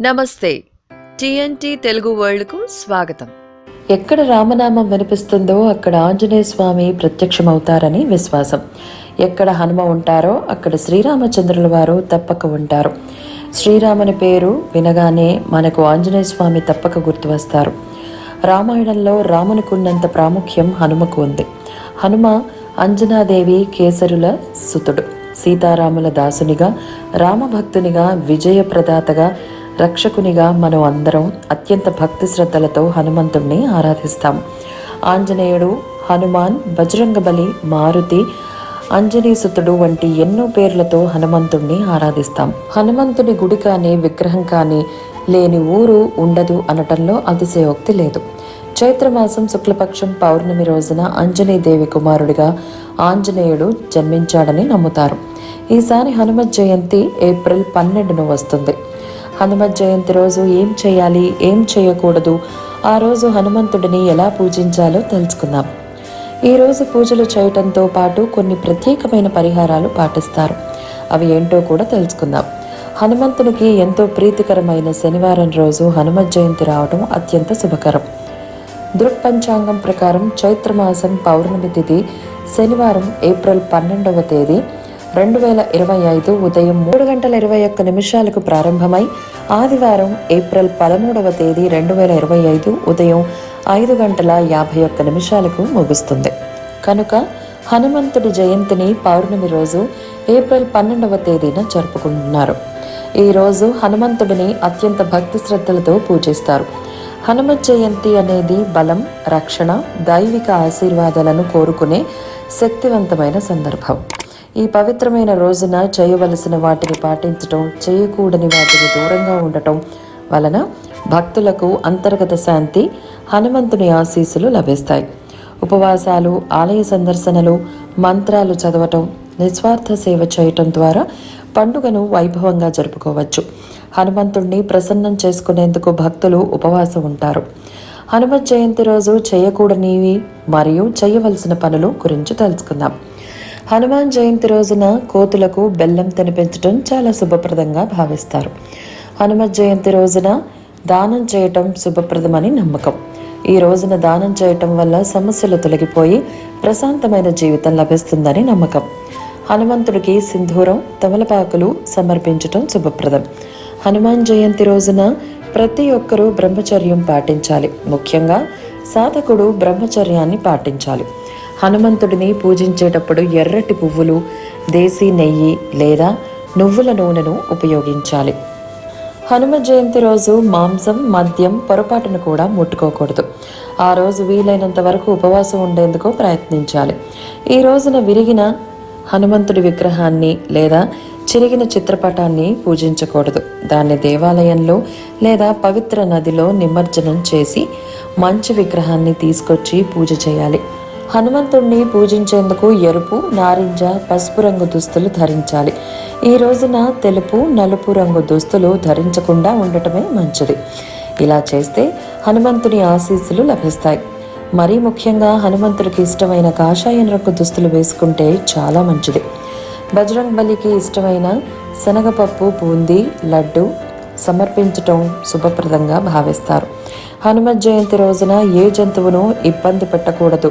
నమస్తే. టీఎన్టీ తెలుగు వరల్డ్కు స్వాగతం. ఎక్కడ రామనామం వినిపిస్తుందో అక్కడ ఆంజనేయ స్వామి ప్రత్యక్షమవుతారని విశ్వాసం. ఎక్కడ హనుమ ఉంటారో అక్కడ శ్రీరామచంద్రుల వారు తప్పక ఉంటారు. శ్రీరాముని పేరు వినగానే మనకు ఆంజనేయ స్వామి తప్పక గుర్తు వస్తారు. రామాయణంలో రామునికున్నంత ప్రాముఖ్యం హనుమకు ఉంది. హనుమ అంజనాదేవి కేసరుల సుతుడు. సీతారాముల దాసునిగా రామభక్తునిగా విజయప్రదాతగా రక్షకునిగా మనం అందరం అత్యంత భక్తి శ్రద్ధలతో హనుమంతుణ్ణి ఆరాధిస్తాం. ఆంజనేయుడు హనుమాన్ బజరంగబలి మారుతి అంజనీసుతుడు వంటి ఎన్నో పేర్లతో హనుమంతుణ్ణి ఆరాధిస్తాం. హనుమంతుని గుడి కానీ విగ్రహం కానీ లేని ఊరు ఉండదు అనటంలో అతిశయోక్తి లేదు. చైత్రమాసం శుక్లపక్షం పౌర్ణమి రోజున అంజనీదేవి కుమారుడిగా ఆంజనేయుడు జన్మించాడని నమ్ముతారు. ఈసారి హనుమ జయంతి ఏప్రిల్ పన్నెండున వస్తుంది. హనుమత్ జయంతి రోజు ఏం చేయాలి ఏం చేయకూడదు ఆ రోజు హనుమంతుడిని ఎలా పూజించాలో తెలుసుకుందాం. ఈ రోజు పూజలు చేయటంతో పాటు కొన్ని ప్రత్యేకమైన పరిహారాలు పాటిస్తారు. అవి ఏంటో కూడా తెలుసుకుందాం. హనుమంతునికి ఎంతో ప్రీతికరమైన శనివారం రోజు హనుమత్ జయంతి రావడం అత్యంత శుభకరం. దృక్పంచాంగం ప్రకారం చైత్రమాసం పౌర్ణమి తిథి శనివారం ఏప్రిల్ పన్నెండవ తేదీ రెండు వేల ఇరవై ఐదు ఉదయం మూడు గంటల ఇరవై ఒక్క నిమిషాలకు ప్రారంభమై ఆదివారం ఏప్రిల్ పదమూడవ తేదీ రెండు వేల ఇరవై ఐదు ఉదయం ఐదు గంటల యాభై ఒక్క నిమిషాలకు ముగుస్తుంది. కనుక హనుమంతుడి జయంతిని పౌర్ణమి రోజు ఏప్రిల్ పన్నెండవ తేదీన జరుపుకుంటున్నారు. ఈ రోజు హనుమంతుడిని అత్యంత భక్తి శ్రద్ధలతో పూజిస్తారు. హనుమత్ జయంతి అనేది బలం రక్షణ దైవిక ఆశీర్వాదాలను కోరుకునే శక్తివంతమైన సందర్భం. ఈ పవిత్రమైన రోజున చేయవలసిన వాటిని పాటించటం చేయకూడని వాటిని దూరంగా ఉండటం వలన భక్తులకు అంతర్గత శాంతి హనుమంతుని ఆశీస్సులు లభిస్తాయి. ఉపవాసాలు ఆలయ సందర్శనలు మంత్రాలు చదవటం నిస్వార్థ సేవ చేయటం ద్వారా పండుగను వైభవంగా జరుపుకోవచ్చు. హనుమంతుణ్ణి ప్రసన్నం చేసుకునేందుకు భక్తులు ఉపవాసం ఉంటారు. హనుమత్ జయంతి రోజు చేయకూడనివి మరియు చేయవలసిన పనులు గురించి తెలుసుకుందాం. హనుమాన్ జయంతి రోజున కోతులకు బెల్లం తినిపించడం చాలా శుభప్రదంగా భావిస్తారు. హనుమత్ జయంతి రోజున దానం చేయటం శుభప్రదమని నమ్మకం. ఈ రోజున దానం చేయటం వల్ల సమస్యలు తొలగిపోయి ప్రశాంతమైన జీవితం లభిస్తుందని నమ్మకం. హనుమంతుడికి సింధూరం తమలపాకులు సమర్పించటం శుభప్రదం. హనుమాన్ జయంతి రోజున ప్రతి ఒక్కరూ బ్రహ్మచర్యం పాటించాలి. ముఖ్యంగా సాధకుడు బ్రహ్మచర్యాన్ని పాటించాలి. హనుమంతుడిని పూజించేటప్పుడు ఎర్రటి పువ్వులు దేశీ నెయ్యి లేదా నువ్వుల నూనెను ఉపయోగించాలి. హనుమ జయంతి రోజు మాంసం మద్యం పొరపాటును కూడా ముట్టుకోకూడదు. ఆ రోజు వీలైనంత వరకు ఉపవాసం ఉండేందుకు ప్రయత్నించాలి. ఈ రోజున విరిగిన హనుమంతుడి విగ్రహాన్ని లేదా చిరిగిన చిత్రపటాన్ని పూజించకూడదు. దాన్ని దేవాలయంలో లేదా పవిత్ర నదిలో నిమజ్జనం చేసి మంచి విగ్రహాన్ని తీసుకొచ్చి పూజ చేయాలి. హనుమంతుణ్ణి పూజించేందుకు ఎరుపు నారింజ పసుపు రంగు దుస్తులు ధరించాలి. ఈ రోజున తెలుపు నలుపు రంగు దుస్తులు ధరించకుండా ఉండటమే మంచిది. ఇలా చేస్తే హనుమంతుని ఆశీస్సులు లభిస్తాయి. మరీ ముఖ్యంగా హనుమంతుడికి ఇష్టమైన కాషాయం రంగు దుస్తులు వేసుకుంటే చాలా మంచిది. బజరంగ్ బలికి ఇష్టమైన శనగపప్పు బూందీ లడ్డు సమర్పించటం శుభప్రదంగా భావిస్తారు. హనుమత్ జయంతి రోజున ఏ జంతువును ఇబ్బంది పెట్టకూడదు.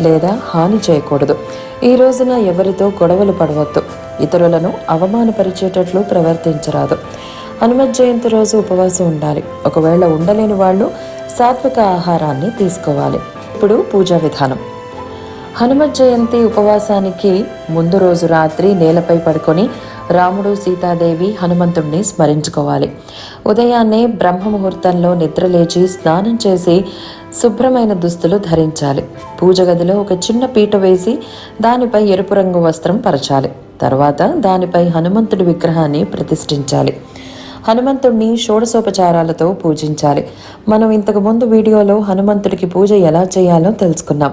లేదా హాని చేయకూడదు. ఈ రోజున ఎవరితో గొడవలు పడవద్దు. ఇతరులను అవమానపరిచేటట్లు ప్రవర్తించరాదు. హనుమత్ జయంతి రోజు ఉపవాసం ఉండాలి. ఒకవేళ ఉండలేని వాళ్ళు సాత్విక ఆహారాన్ని తీసుకోవాలి. ఇప్పుడు పూజా విధానం. హనుమత్ జయంతి ఉపవాసానికి ముందు రోజు రాత్రి నేలపై పడుకొని రాముడు సీతాదేవి హనుమంతుణ్ణి స్మరించుకోవాలి. ఉదయాన్నే బ్రహ్మ ముహూర్తంలో నిద్రలేచి స్నానం చేసి శుభ్రమైన దుస్తులు ధరించాలి. పూజ గదిలో ఒక చిన్న పీట వేసి దానిపై ఎరుపు రంగు వస్త్రం పరచాలి. తర్వాత దానిపై హనుమంతుడి విగ్రహాన్ని ప్రతిష్ఠించాలి. హనుమంతుడిని షోడశోపచారాలతో పూజించాలి. మనం ఇంతకు ముందు వీడియోలో హనుమంతుడికి పూజ ఎలా చేయాలో తెలుసుకున్నాం.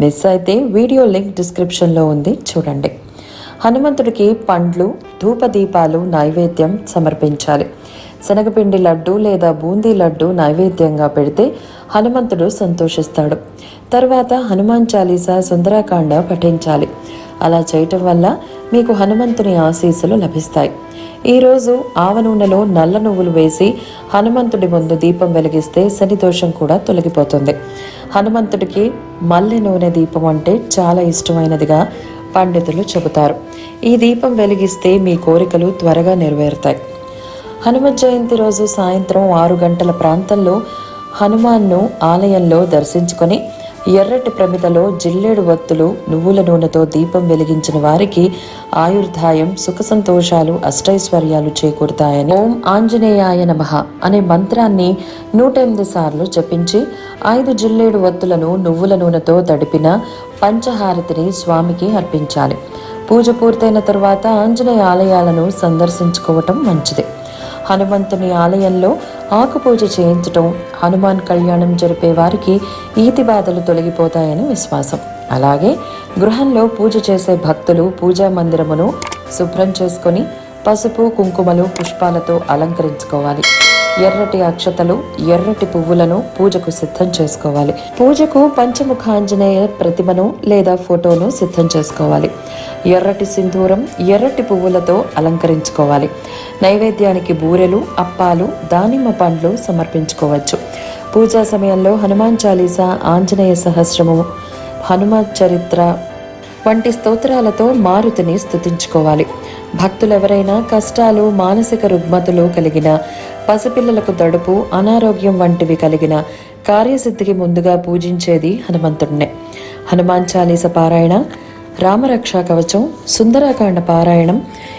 మిస్ అయితే వీడియో లింక్ డిస్క్రిప్షన్లో ఉంది. చూడండి. హనుమంతుడికి పండ్లు ధూపదీపాలు నైవేద్యం సమర్పించాలి. శనగపిండి లడ్డు లేదా బూందీ లడ్డు నైవేద్యంగా పెడితే హనుమంతుడు సంతోషిస్తాడు. తర్వాత హనుమాన్ చాలీసా సుందరాకాండ పఠించాలి. అలా చేయటం వల్ల మీకు హనుమంతుని ఆశీస్సులు లభిస్తాయి. ఈరోజు ఆవ నూనెలో నల్ల నువ్వులు వేసి హనుమంతుడి ముందు దీపం వెలిగిస్తే శని దోషం కూడా తొలగిపోతుంది. హనుమంతుడికి మల్లె నూనె దీపం అంటే చాలా ఇష్టమైనదిగా పండితులు చెబుతారు. ఈ దీపం వెలిగిస్తే మీ కోరికలు త్వరగా నెరవేరుతాయి. హనుమత్ జయంతి రోజు సాయంత్రం ఆరు గంటల ప్రాంతంలో హనుమాన్ను ఆలయంలో దర్శించుకొని ఎర్రటి ప్రమిదలో జిల్లేడు వత్తులు నువ్వుల నూనెతో దీపం వెలిగించిన వారికి ఆయుర్దాయం సుఖ సంతోషాలు అష్టైశ్వర్యాలు చేకూరుతాయని ఓం ఆంజనేయాయ నమః అనే మంత్రాన్ని నూట ఎనిమిది సార్లు జపించి ఐదు జిల్లేడు వత్తులను నువ్వుల నూనెతో తడిపిన పంచహారతిని స్వామికి అర్పించాలి. పూజ పూర్తయిన తరువాత ఆంజనేయ ఆలయాలను సందర్శించుకోవటం మంచిది. హనుమంతుని ఆలయంలో ఆకుపూజ చేయించటం హనుమాన్ కళ్యాణం జరిపే వారికి ఈతి బాధలు తొలగిపోతాయని విశ్వాసం. అలాగే గృహంలో పూజ చేసే భక్తులు పూజా మందిరమును శుభ్రం చేసుకొని పసుపు కుంకుమలు పుష్పాలతో అలంకరించుకోవాలి. ఎర్రటి అక్షతలు ఎర్రటి పువ్వులను పూజకు సిద్ధం చేసుకోవాలి. పూజకు పంచముఖ ఆంజనేయ ప్రతిమను లేదా ఫోటోను సిద్ధం చేసుకోవాలి. ఎర్రటి సింధూరం ఎర్రటి పువ్వులతో అలంకరించుకోవాలి. నైవేద్యానికి బూరెలు అప్పాలు దానిమ్మ పండ్లు సమర్పించుకోవచ్చు. పూజా సమయంలో హనుమాన్ చాలీసా ఆంజనేయ సహస్రము హనుమ చరిత్ర వంటి స్తోత్రాలతో మారుతిని స్థుతించుకోవాలి భక్తులు ఎవరైనా కష్టాలు మానసిక రుగ్మతులు కలిగిన పసిపిల్లలకు దడుపు అనారోగ్యం వంటివి కలిగిన కార్యసిద్ధికి ముందుగా పూజించేది హనుమంతుడినే. హనుమాన్ చాలీస పారాయణ రామరక్షా కవచం సుందరాకాండ పారాయణం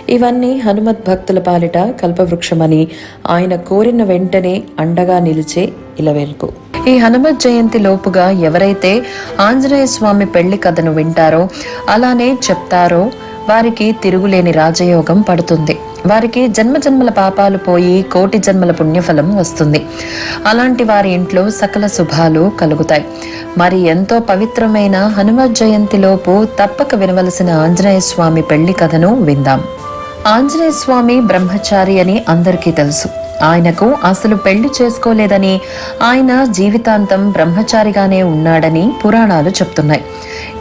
ఇవన్నీ హనుమత్ భక్తుల పాలిట కల్పవృక్షమని ఆయన కోరిన వెంటనే అండగా నిలిచే ఇలవేల్పు ఈ హనుమత్ జయంతి లోపుగా ఎవరైతే ఆంజనేయ స్వామి పెళ్ళి కథను వింటారో అలానే చెప్తారో వారికి తిరుగులేని రాజయోగం పడుతుంది. వారికి జన్మ జన్మల పాపాలు పోయి కోటి జన్మల పుణ్యఫలం వస్తుంది. అలాంటి వారి ఇంట్లో సకల శుభాలు కలుగుతాయి. మరి ఎంతో పవిత్రమైన హనుమత్ జయంతిలోపు తప్పక వినవలసిన ఆంజనేయ స్వామి పెళ్ళి కథను విందాం. ఆంజనేయ స్వామి బ్రహ్మచారి అని అందరికీ తెలుసు. ఆయనకు అసలు పెళ్ళి చేసుకోలేదని ఆయన జీవితాంతం బ్రహ్మచారిగానే ఉన్నాడని పురాణాలు చెప్తున్నాయి.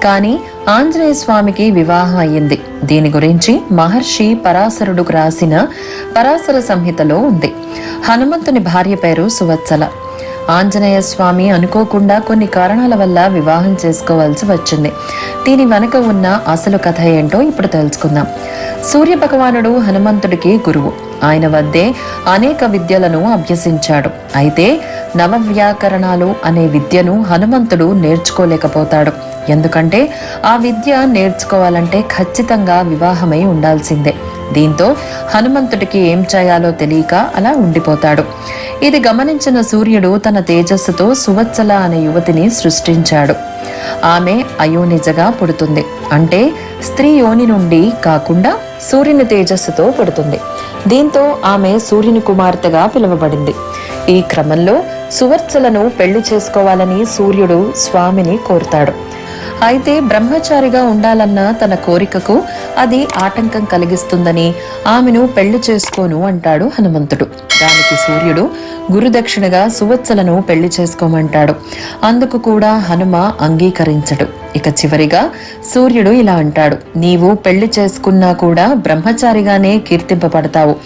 కానీ ఆంజనేయ స్వామికి వివాహం అయ్యింది. దీని గురించి మహర్షి పరాశరుడు రాసిన పరాశర సంహితలో ఉంది. హనుమంతుని భార్య పేరు సువత్సల. ఆంజనేయ స్వామి అనుకోకుండా కొన్ని కారణాల వల్ల వివాహం చేసుకోవాల్సి వచ్చింది. దీని వెనక ఉన్న అసలు కథ ఏంటో ఇప్పుడు తెలుసుకుందాం. సూర్య భగవానుడు హనుమంతుడికి గురువు. ఆయన వద్దే అనేక విద్యలను అభ్యసించాడు. అయితే నవవ్యాకరణాలు అనే విద్యను హనుమంతుడు నేర్చుకోలేకపోతాడు. ఎందుకంటే ఆ విద్య నేర్చుకోవాలంటే ఖచ్చితంగా వివాహమై ఉండాల్సిందే. దీంతో హనుమంతుడికి ఏం చేయాలో తెలియక అలా ఉండిపోతాడు. ఇది గమనించిన సూర్యుడు తన తేజస్సుతో సువత్సల అనే యువతిని సృష్టించాడు. ఆమె అయోనిజగా పుడుతుంది. అంటే స్త్రీ యోని నుండి కాకుండా సూర్యుని తేజస్సుతో పుడుతుంది. దీంతో ఆమె సూర్యుని కుమార్తెగా పిలువబడింది. ఈ క్రమంలో సువర్చలను పెళ్ళి చేసుకోవాలని సూర్యుడు స్వామిని కోరుతాడు. అయితే బ్రహ్మచారిగా ఉండాలన్న తన కోరికకు అది ఆటంకం కలిగిస్తుందని ఆమెను పెళ్ళి చేసుకోను అంటాడు హనుమంతుడు. దానికి సూర్యుడు గురుదక్షిణగా సువత్సలను పెళ్ళి చేసుకోమంటాడు. అందుకు కూడా హనుమ అంగీకరించడు. ఇక చివరిగా సూర్యుడు ఇలా అంటాడు. నీవు పెళ్ళి చేసుకున్నా కూడా బ్రహ్మచారిగానే కీర్తింపబడతావు.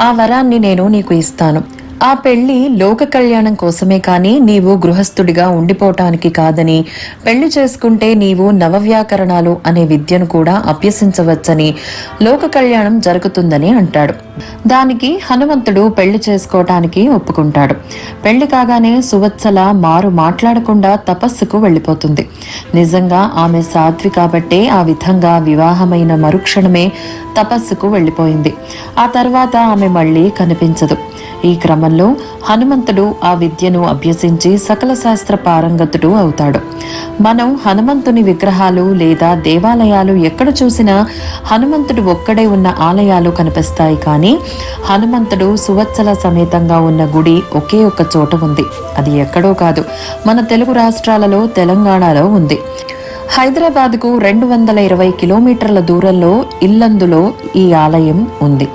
ఆ వరాన్ని నేను నీకు ఇస్తాను. ఆ పెళ్ళి లోక కళ్యాణం కోసమే కానీ నీవు గృహస్థుడిగా ఉండిపోవటానికి కాదని పెళ్ళి చేసుకుంటే నీవు నవవ్యాకరణాలు అనే విద్యను కూడా అభ్యసించవచ్చని లోక కళ్యాణం జరుగుతుందని అంటాడు. దానికి హనుమంతుడు పెళ్ళి చేసుకోవటానికి ఒప్పుకుంటాడు. పెళ్ళి కాగానే సువత్సల మారు మాట్లాడకుండా తపస్సుకు వెళ్ళిపోతుంది. నిజంగా ఆమె సాధ్వి కాబట్టే ఆ విధంగా వివాహమైన మరుక్షణమే తపస్సుకు వెళ్ళిపోయింది. ఆ తర్వాత ఆమె మళ్ళీ కనిపించదు. ఈ క్రమంలో హనుమంతుడు ఆ విద్యను అభ్యసించి సకల శాస్త్ర పారంగతుడు అవుతాడు. మనం హనుమంతుని విగ్రహాలు లేదా దేవాలయాలు ఎక్కడ చూసినా హనుమంతుడు ఒక్కడే ఉన్న ఆలయాలు కనిపిస్తాయి కానీ హనుమంతుడు సువత్సల సమేతంగా ఉన్న గుడి ఒకే ఒక్క చోట ఉంది. అది ఎక్కడో కాదు. మన తెలుగు రాష్ట్రాలలో తెలంగాణలో ఉంది. హైదరాబాద్కు రెండు వందల ఇరవై కిలోమీటర్ల దూరంలో ఇల్లందులో ఈ ఆలయం ఉంది.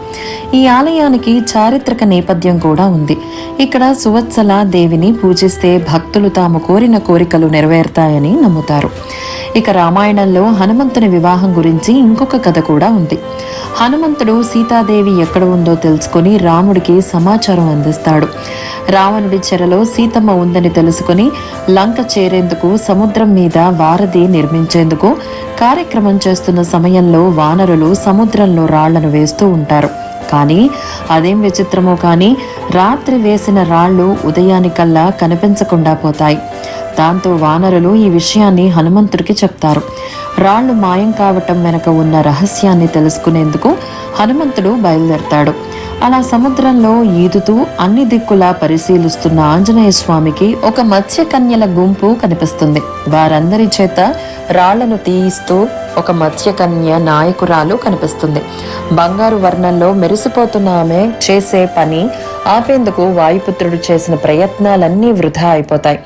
ఈ ఆలయానికి చారిత్రక నేపథ్యం కూడా ఉంది. ఇక్కడ సువత్సల దేవిని పూజిస్తే భక్తులు తాము కోరిన కోరికలు నెరవేరుతాయని నమ్ముతారు. ఇక రామాయణంలో హనుమంతుని వివాహం గురించి ఇంకొక కథ కూడా ఉంది. హనుమంతుడు సీతాదేవి ఎక్కడ ఉందో తెలుసుకుని రాముడికి సమాచారం అందిస్తాడు. రావణుడి చెరలో సీతమ్మ ఉందని తెలుసుకుని లంక చేరేందుకు సముద్రం మీద వారధి నిర్మించేందుకు కార్యక్రమం చేస్తున్న సమయంలో వానరులు సముద్రంలో రాళ్ళను వేస్తూ ఉంటారు. కానీ అదేం విచిత్రమో కానీ రాత్రి వేసిన రాళ్ళు ఉదయానికల్లా కనిపించకుండా పోతాయి. దాంతో వానరులు ఈ విషయాన్ని హనుమంతుడికి చెప్తారు. రాళ్ళు మాయం కావటం వెనక ఉన్న రహస్యాన్ని తెలుసుకునేందుకు హనుమంతుడు బయలుదేరతాడు. అలా సముద్రంలో ఈదుతూ అన్ని దిక్కులా పరిశీలిస్తున్న ఆంజనేయ స్వామికి ఒక మత్స్యకన్యల గుంపు కనిపిస్తుంది. వారందరి చేత రాళ్ళను తీయిస్తూ ఒక మత్స్యకన్య నాయకురాలు కనిపిస్తుంది. బంగారు వర్ణంలో మెరిసిపోతున్న ఆమె చేసే పని ఆపేందుకు వాయుపుత్రుడు చేసిన ప్రయత్నాలన్నీ వృధా అయిపోతాయి.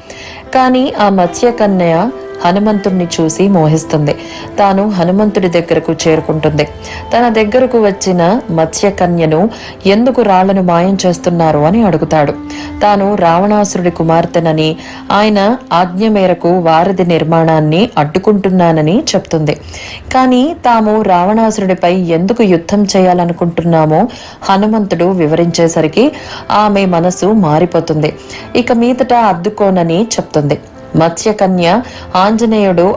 కానీ ఆ మత్స్యకన్య హనుమంతుడిని చూసి మోహిస్తుంది. తాను హనుమంతుడి దగ్గరకు చేరుకుంటుంది. తన దగ్గరకు వచ్చిన మత్స్యకన్యను ఎందుకు రాళ్ళను మాయం చేస్తున్నారు అని అడుగుతాడు. తాను రావణాసురుడి కుమార్తెనని ఆయన ఆజ్ఞ మేరకు వారధి నిర్మాణాన్ని అడ్డుకుంటున్నానని చెప్తుంది. కానీ తాము రావణాసురుడిపై ఎందుకు యుద్ధం చేయాలనుకుంటున్నామో హనుమంతుడు వివరించేసరికి ఆమె మనసు మారిపోతుంది. ఇక మీదట అద్దుకోనని చెప్తుంది. మత్స్యకన్య ఆంజనేయుడు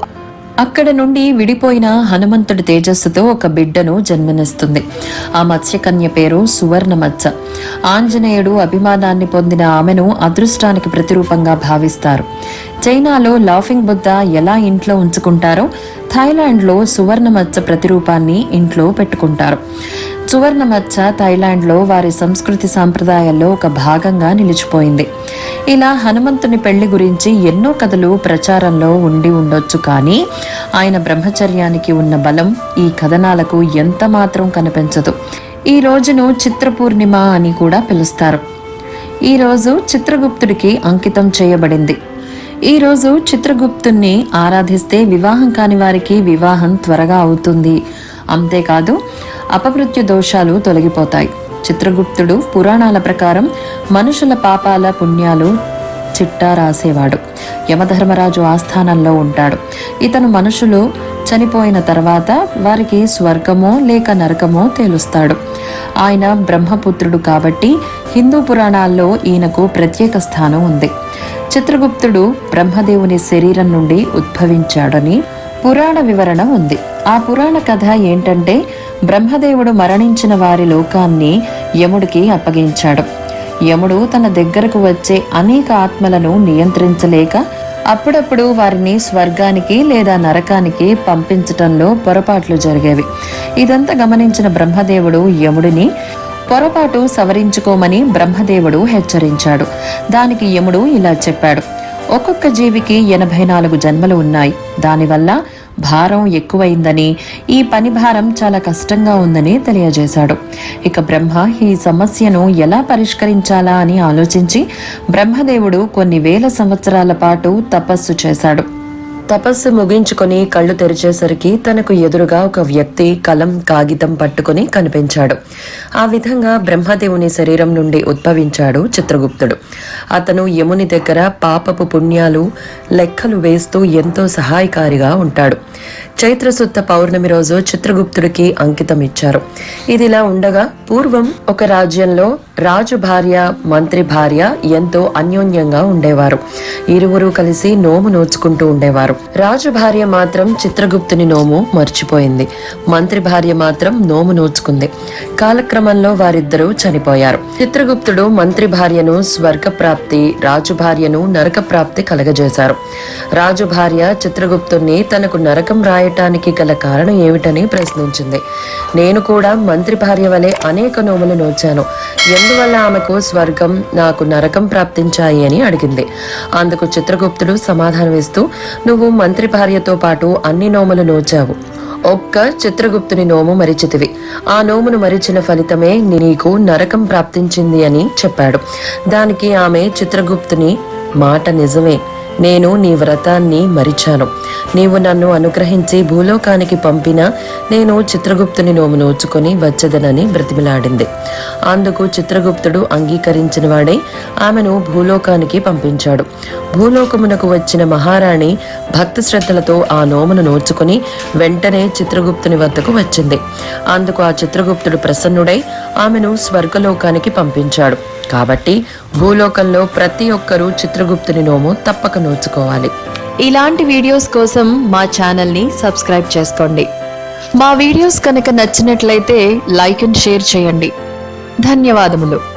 అక్కడ నుండి విడిపోయిన హనుమంతుడి తేజస్సుతో ఒక బిడ్డను జన్మనిస్తుంది. ఆ మత్స్యకన్య పేరు సువర్ణ మత్స్య ఆంజనేయుడు అభిమానాన్ని పొందిన ఆమెను అదృష్టానికి ప్రతిరూపంగా భావిస్తారు. చైనాలో లాఫింగ్ బుద్ధ ఎలా ఇంట్లో ఉంచుకుంటారో థాయిలాండ్లో సువర్ణ మచ్చ ప్రతిరూపాన్ని ఇంట్లో పెట్టుకుంటారు. సువర్ణ మచ్చ థాయిలాండ్లో వారి సంస్కృతి సాంప్రదాయాల్లో ఒక భాగంగా నిలిచిపోయింది. ఇలా హనుమంతుని పెళ్ళి గురించి ఎన్నో కథలు ప్రచారంలో ఉండి ఉండొచ్చు కానీ ఆయన బ్రహ్మచర్యానికి ఉన్న బలం ఈ కథనాలకు ఎంత మాత్రం కనిపించదు. ఈ రోజును చిత్రపూర్ణిమ అని కూడా పిలుస్తారు. ఈ రోజు చిత్రగుప్తుడికి అంకితం చేయబడింది. ఈరోజు చిత్రగుప్తుణ్ణి ఆరాధిస్తే వివాహం కాని వారికి వివాహం త్వరగా అవుతుంది. అంతేకాదు అపమృత్యు దోషాలు తొలగిపోతాయి. చిత్రగుప్తుడు పురాణాల ప్రకారం మనుషుల పాపాల పుణ్యాలు చిట్టా రాసేవాడు. యమధర్మరాజు ఆస్థానంలో ఉంటాడు. ఇతను మనుషులు చనిపోయిన తర్వాత వారికి స్వర్గమో లేక నరకమో తేలుస్తాడు. ఆయన బ్రహ్మపుత్రుడు కాబట్టి హిందూ పురాణాల్లో ఈయనకు ప్రత్యేక స్థానం ఉంది. చిత్రగుప్తుడు బ్రహ్మదేవుని శరీరం నుండి ఉద్భవించాడని పురాణ వివరణ ఉంది. ఆ పురాణ కథ ఏంటంటే బ్రహ్మదేవుడు మరణించిన వారి లోకాన్ని యముడికి అప్పగించాడు. యముడు తన దగ్గరకు వచ్చే అనేక ఆత్మలను నియంత్రించలేక అప్పుడప్పుడు వారిని స్వర్గానికి లేదా నరకానికి పంపించటంలో పొరపాట్లు జరిగేవి. ఇదంతా గమనించిన బ్రహ్మదేవుడు యముడిని పొరపాటు సవరించుకోమని బ్రహ్మదేవుడు హెచ్చరించాడు. దానికి యముడు ఇలా చెప్పాడు. ఒక్కొక్క జీవికి ఎనభై నాలుగు జన్మలు ఉన్నాయి. దానివల్ల భారం ఎక్కువైందని ఈ పని భారం చాలా కష్టంగా ఉందని తెలియజేశాడు. ఇక బ్రహ్మ ఈ సమస్యను ఎలా పరిష్కరించాలా అని ఆలోచించి బ్రహ్మదేవుడు కొన్ని వేల సంవత్సరాల పాటు తపస్సు చేశాడు. తపస్సు ముగించుకొని కళ్ళు తెరిచేసరికి తనకు ఎదురుగా ఒక వ్యక్తి కలం కాగితం పట్టుకొని కనిపించాడు. ఆ విధంగా బ్రహ్మదేవుని శరీరం నుండి ఉద్భవించాడు చిత్రగుప్తుడు. అతను యముని దగ్గర పాపపు పుణ్యాలు లెక్కలు వేస్తూ ఎంతో సహాయకారిగా ఉంటాడు. చైత్రశుద్ధ పౌర్ణమి రోజు చిత్రగుప్తుడికి అంకితం ఇచ్చారు ఇదిలా ఉండగా పూర్వం ఒక రాజ్యంలో రాజు భార్య మంత్రి భార్య ఎంతో అన్యోన్యంగా ఉండేవారు. ఇరువురు కలిసి నోము నోచుకుంటూ ఉండేవారు. రాజు భార్య మాత్రం చిత్రగుప్తుని నోము మర్చిపోయింది. మంత్రి భార్య మాత్రం నోము నోచుకుంది. కాలక్రమంలో వారిద్దరూ చనిపోయారు. చిత్రగుప్తుడు మంత్రి భార్యను స్వర్గ ప్రాప్తి రాజు భార్యను నరక ప్రాప్తి కలగజేశారు. రాజు భార్య చిత్రగుప్తుణ్ణి తనకు నరకం రాయ రాయటానికి గల కారణం ఏమిటని ప్రశ్నించింది. నేను కూడా మంత్రి భార్య వలె అనేక నోములు నోచాను. ఎందువల్ల ఆమెకు స్వర్గం నాకు నరకం ప్రాప్తించాయి అని అడిగింది. అందుకు చిత్రగుప్తుడు సమాధానమిస్తూ నువ్వు మంత్రి భార్యతో పాటు అన్ని నోములు నోచావు. ఒక్క చిత్రగుప్తుని నోము మరిచితివి. ఆ నోమును మరిచిన ఫలితమే నీకు నరకం ప్రాప్తించింది అని చెప్పాడు. దానికి ఆమె చిత్రగుప్తుని మాట నిజమే నేను నీ వ్రతాన్ని మరిచాను. నీవు నన్ను అనుగ్రహించి భూలోకానికి పంపిన నేను చిత్రగుప్తుని నోము నోచుకొని వచ్చదనని బ్రతిమిలాడింది. అందుకు చిత్రగుప్తుడు అంగీకరించిన వాడై ఆమెను భూలోకానికి పంపించాడు. భూలోకమునకు వచ్చిన మహారాణి భక్తి శ్రద్ధలతో ఆ నోమును నోచుకొని వెంటనే చిత్రగుప్తుని వద్దకు వచ్చింది. అందుకు ఆ చిత్రగుప్తుడు ప్రసన్నుడై ఆమెను స్వర్గలోకానికి పంపించాడు. కాబట్టి భూలోకంలో ప్రతి ఒక్కరూ చిత్రగుప్తుని నోము తప్పక నోచుకోవాలి. ఇలాంటి వీడియోస్ కోసం మా ఛానల్ని సబ్స్క్రైబ్ చేసుకోండి. మా వీడియోస్ కనుక నచ్చినట్లయితే లైక్ అండ్ షేర్ చేయండి. ధన్యవాదములు.